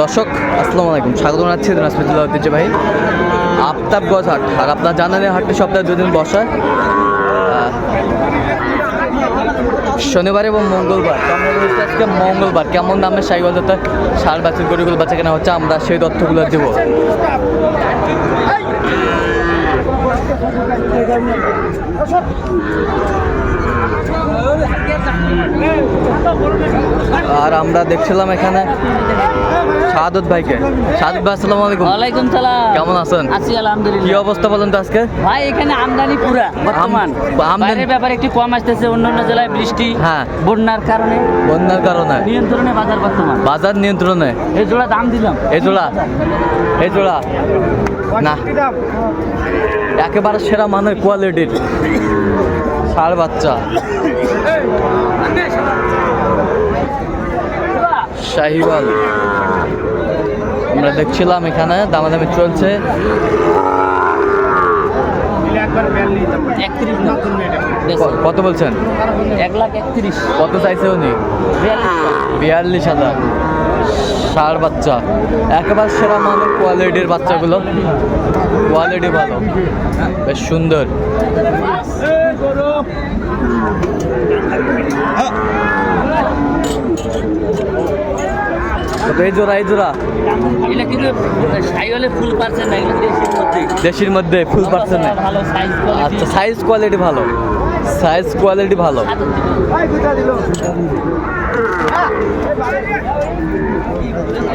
দর্শক, আসসালামু আলাইকুম। স্বাগত জানাচ্ছি ভাই আফতাবগঞ্জ হাট। আর আপনার জানেন হাটটি সপ্তাহে দুদিন বসায়। শনিবার এবং মঙ্গলবার। আজকে মঙ্গলবার। কেমন দামে সাইকেল সার বাছুর গরুগুলো বাচ্চা কেনা হচ্ছে, আমরা সেই তথ্যগুলো দেবো। আর আমরা দেখছিলাম এখানে সাদত ভাইকে। সাদত ভাই আসসালামু আলাইকুম। ওয়ালাইকুম সালাম। কেমন আছেন? আছি আলহামদুলিল্লাহ। কি অবস্থা বলেন তো আজকে? ভাই এখানে আমদানি পুরা বর্তমান। আমদানি- বাইরের ব্যাপারে একটু কম আসতেছে অন্যান্য জেলায় বৃষ্টি হ্যাঁ। বন্যার কারণে। বন্যার কারণে। নিয়ন্ত্রণে বাজার বর্তমান। বাজার নিয়ন্ত্রণে? এই জোড়া দাম দিলাম। এই জোড়া? এই জোড়া? না। একেবারে সেরা মানের কোয়ালিটির ষাড় বাচ্চা। শাহিওয়াল। আমরা দেখছিলাম এখানে দামাদামি চলছে। কত বলছেন? এক লাখ একত্রিশ। কত চাইছে উনি? বিয়াল্লিশ। হাজার। ষাড় বাচ্চা। একেবারে সেরা মানের কোয়ালিটির বাচ্চাগুলো। কোয়ালিটি ভালো। বেশ সুন্দর। এই জোড়া এই জোড়া। এটা কিন্তু সাইওয়ালে ফুল পার্সেন্ট না দেশের মধ্যে। দেশির মধ্যে ফুল পার্সেন্ট ভালো সাইজ আচ্ছা সাইজ কোয়ালিটি ভালো। সাইজ কোয়ালিটি ভালো।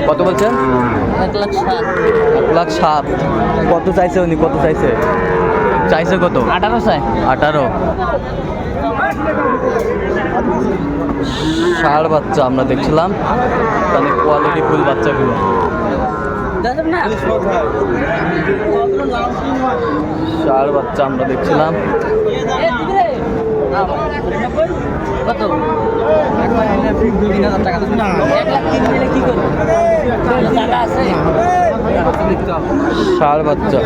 কত বলছেন? এক লাখ সাত। এক লাখ সাত। কত চাইছে উনি? কত চাইছে? চাইছে কত? আঠারো চাই। আঠারো। ষাড় বাচ্চা আমরা দেখছিলাম। মানে কোয়ালিটি ফুল বাচ্চাগুলো। না। বাচ্চা আমরা দেখছিলাম। কত? এক লাখ তিন কি করব? টাকা আছে? ষাড় বাচ্চা।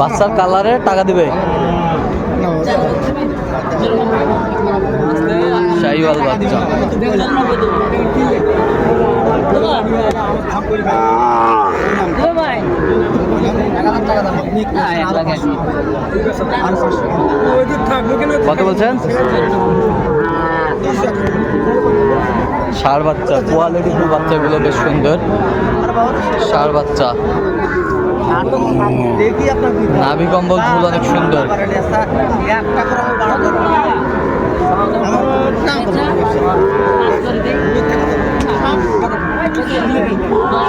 বাচ্চার কালারে টাকা দিবে। শাহিওয়াল বাচ্চা। কত বলছেন? ষাড় বাচ্চা কোয়ালিটি ফুল বাচ্চাগুলো বেশ সুন্দর। ষাড় বাচ্চা। নাভি কম্বল ফুল অনেক সুন্দর।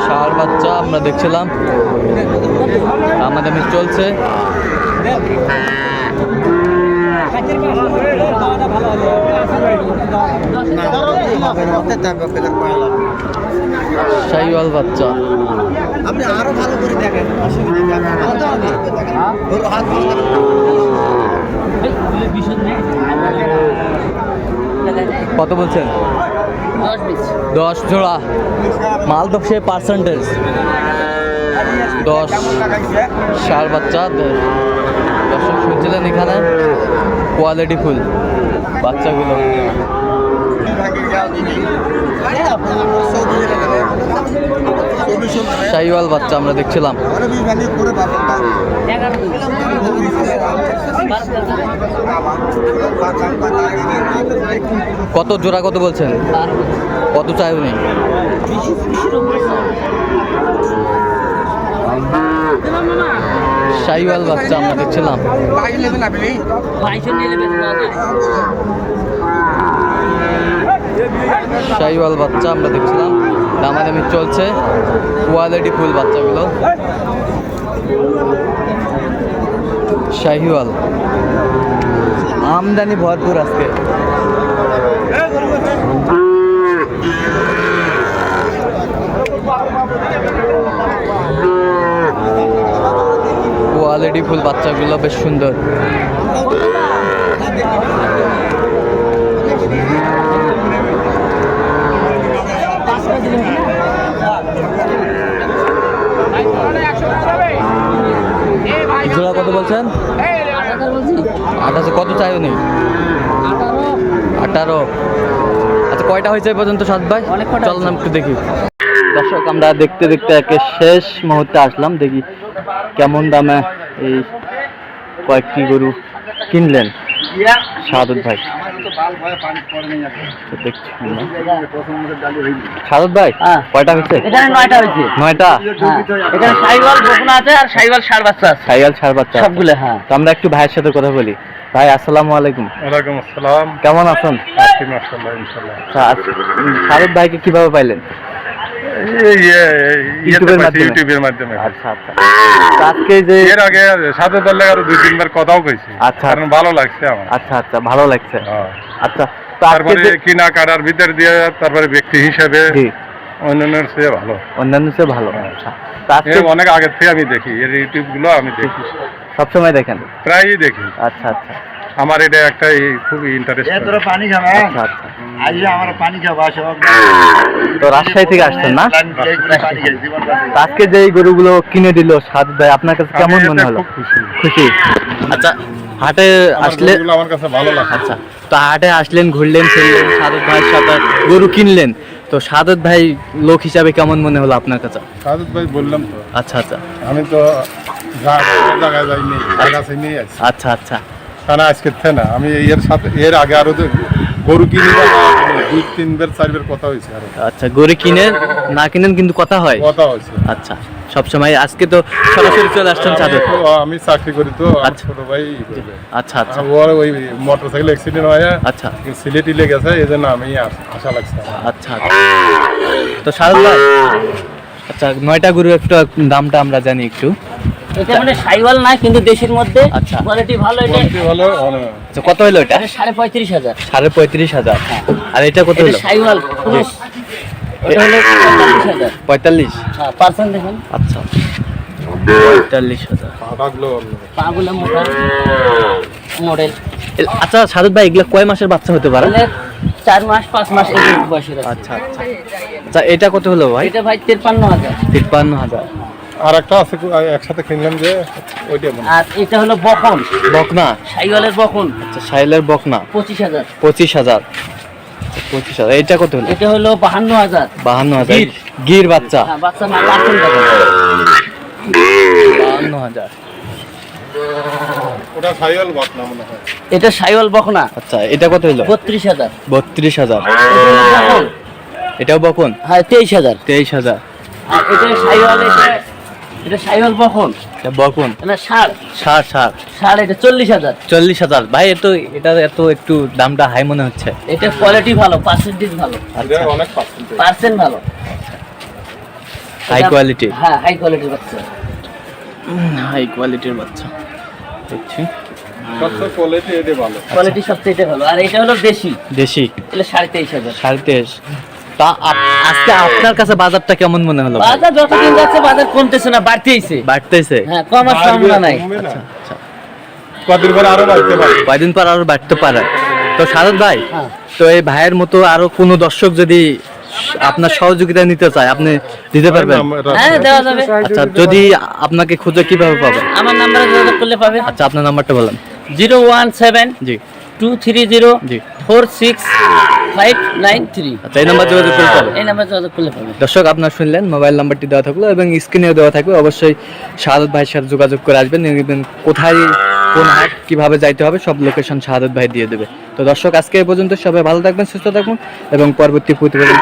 ষাড় বাচ্চা আমরা দেখছিলাম। আমাদের চলছে। শাহিওয়াল বাচ্চা। আপনি আরও ভালো করে দেখেন অসুবিধা হাত কত বলছেন? দশ দশ জোড়া। মাল তো সে পার্সেন্টেজ দশ ষাড় বাচ্চা দর্শক শুনছিলেন এখানে? Quality full. বাচ্চাগুলো। শাহিওয়াল বাচ্চা আমরা দেখছিলাম। কত জোড়া কত বলছেন? কত চাই উনি শাহিওয়াল বাচ্চা আমরা দেখছিলাম। শাহিওয়াল বাচ্চা আমরা দেখছিলাম। দামাদামি চলছে। কোয়ালিটি ফুল বাচ্চাগুলো। শাহিওয়াল। আমদানি ভরপুর আজকে। কোয়ালিটি ফুল বাচ্চাগুলো বেশ সুন্দর। জোড়া কত বলছেন? আঠাশে কত চাই উনি? আঠারো। আচ্ছা কয়টা হয়েছে পর্যন্ত সাত ভাই? চল না একটু দেখি। দর্শক আমরা দেখতে দেখতে একে শেষ মুহূর্তে আসলাম। দেখি কেমন দামে এই কয়েকটি গরু কিনলেন সাদত ভাই। আমরা। সাদত ভাই হ্যাঁ। কয়টা হয়েছে? এখানে নয়টা হয়েছে। নয়টা? হ্যাঁ। এখানে সাইওয়াল বকুনা আছে আর সাইওয়াল সার বাচ্চা আছে। সাইয়াল ছাড় বাচ্চা সবগুলো হ্যাঁ। তো আমরা একটু ভাইয়ের সাথে কথা বলি। ভাই আসসালামু আলাইকুম। ওয়ালাইকুম আসসালাম। কেমন আছেন? আছি মাশাআল্লাহ ইনশাআল্লাহ। আচ্ছা, শারদ ভাইকে কীভাবে পাইলেন? ইউটিউবের ইউটিউবের মাধ্যমে? মাধ্যমে? ইউটিউবের মাধ্যমে আচ্ছা আচ্ছা। আজকে যে এর আগে সাথে দলে আরও দুই তিনবার কথাও কইছি। আচ্ছা। কারণ ভালো লাগছে আমার। আচ্ছা আচ্ছা ভালো লাগছে। হ্যাঁ। আচ্ছা তারপরে কিনা কাটার ভিতর দিয়ে তারপরে ব্যক্তি হিসেবে জি। অন্যান্যের চেয়ে ভালো। অন্যান্য চেয়ে ভালো আচ্ছা। এর অনেক আগের থেকে আমি দেখি এর ইউটিউবগুলো আমি দেখি। সবসময় দেখেন? প্রায়ই দেখি। আচ্ছা আচ্ছা। আমার এটা একটা এই খুব ইন্টারেস্ট পানি খাবা আচ্ছা আচ্ছা। আজ আমার পানি খাবা সব তো রাজশাহী থেকে আসছেন না? আজকে যে গরুগুলো কিনে দিল ভাই আপনার কাছে কেমন মনে হলো? খুশি। খুশি? আচ্ছা হাটে আসলে আমার কাছে ভালো লাগে। আচ্ছা তো হাটে আসলেন ঘুরলেন ফিরলেন সাদত ভাইয়ের সাথে গরু কিনলেন। তো সাদত ভাই লোক হিসাবে কেমন মনে হলো আপনার কাছে? সাদত ভাই বললাম তো। আচ্ছা আচ্ছা। আমি তো জায়গায় যাইনি আচ্ছা আচ্ছা। কারণ আজকে থেকে না আমি এর সাথে এর আগে আরও গরু কিনি না দুই তিনবার চারবার কথা হয়েছে আরও। আচ্ছা গরু কিনে না কিনেন কিন্তু কথা হয়। কথা হয়েছে। আচ্ছা সবসময় আজকে তো সরাসরি চলে আসছেন তো আমি চাকরি করি তো আচ্ছা। ছোট ভাই আচ্ছা আচ্ছা। ওর ওই মোটর সাইকেল অ্যাক্সিডেন্ট হয়ে। আচ্ছা। সিলেটি লেগেছে এই জন্য আমি আশা লাগছে আচ্ছা আচ্ছা। তো সারদ ভাই আচ্ছা নয়টা গরুর একটু দামটা আমরা জানি একটু। এটা মানে সাইওয়াল না কিন্তু দেশের মধ্যে। আচ্ছা। কোয়ালিটি ভালো এটা কোয়ালিটি ভালো আচ্ছা কত হলো এটা? এটা সাড়ে পঁয়ত্রিশ হাজার। সাড়ে পঁয়ত্রিশ হাজার। আর এটা কত এটা হলো সাইওয়াল এটা হলো পঁয়তাল্লিশ হাজার। পঁয়তাল্লিশ? হ্যাঁ পার্সেন্ট দেখুন। আচ্ছা। পঁয়তাল্লিশ হাজার। পাটাগুলো অন্য। পাগুলো মোটা। মডেল। আচ্ছা সারদ ভাই এগুলো কয় মাসের বাচ্চা হতে পারে? মানে চার মাস পাঁচ মাস বয়সের আচ্ছা আচ্ছা। আচ্ছা এটা কত হলো ভাই? এটা ভাই তেপ্পান্ন হাজার। তিপ্পান্ন হাজার। আর একটা আছে একসাথে কিনলাম যে ওইটা আর এটা হলো বকন। বকনা? সাইওয়ালের বকন। আচ্ছা সাইলের বকনা। পঁচিশ হাজার। পঁচিশ হাজার। পঁচিশ হাজার। এটা কত হলো? এটা হলো বাহান্ন হাজার। বাহান্ন হাজার। গির। বাচ্চা। হ্যাঁ বাচ্চা না পার্সেন্ট বাহান্ন হাজার। ওটা মনে হয়। এটা সাইওয়াল বকনা। আচ্ছা এটা কত হলো? বত্রিশ হাজার। বত্রিশ হাজার। এটাও বকন। হ্যাঁ তেইশ হাজার। তেইশ হাজার। আর এটা সাইওয়াল এটা এটা সাইওয়াল বকন এটা বকন এটা এটা চল্লিশ হাজার। চল্লিশ হাজার। ভাই এত এটা এত একটু দামটা হাই মনে হচ্ছে। এটা কোয়ালিটি ভালো পার্সেন্টেজ ভালো। অনেক পার্সেন্ট ভালো। হাই কোয়ালিটি হ্যাঁ হাই কোয়ালিটির বাচ্চা। হাই কোয়ালিটির বাচ্চা। দেখছি। কোয়ালিটি এটা ভালো। কোয়ালিটি সবচেয়ে ভালো। আর এটা হলো দেশি। দেশি। এটা সাড়ে তেইশ হাজার। সাড়ে তেইশ। তা আজকে আপনার কাছে বাজারটা কেমন মনে হলো বাজার যতদিন যাচ্ছে বাজার কমতেছে না বাড়তেইছে। হ্যাঁ কমার সম্ভাবনা নাই। না। আচ্ছা কদিন পরে আরও বাড়তে পারে। কয়দিন পর আরও বাড়তে পারে? তো শারদ ভাই হ্যাঁ। তো এই ভাইয়ের মতো আরও কোনো দর্শক যদি আপনার সহযোগিতা নিতে চায় আপনি দিতে পারবেন? হ্যাঁ দেওয়া যাবে। আচ্ছা যদি আপনাকে খুঁজে কীভাবে পাবেন? আমার নাম্বারে যোগাযোগ করলে পাবে আচ্ছা আপনার নাম্বারটা বলেন। জিরো ওয়ান সেভেন জি। Two three zero four six five nine three আচ্ছা এই নাম্বার যোগাযোগ করতে হবে এই নাম্বারে যোগাযোগ করলে পাবে দর্শক আপনার শুনলেন মোবাইল নাম্বারটি দেওয়া থাকল এবং স্ক্রিনেও দেওয়া থাকবে। অবশ্যই শাহাদত ভাইয়ের সাথে যোগাযোগ করে আসবেন। কোথায় কোন হাট কীভাবে যাইতে হবে সব লোকেশন শাহাদত ভাই দিয়ে দেবে। তো দর্শক আজকে এই পর্যন্ত সবাই ভালো থাকবেন সুস্থ থাকুন এবং পরবর্তী প্রতিবেদন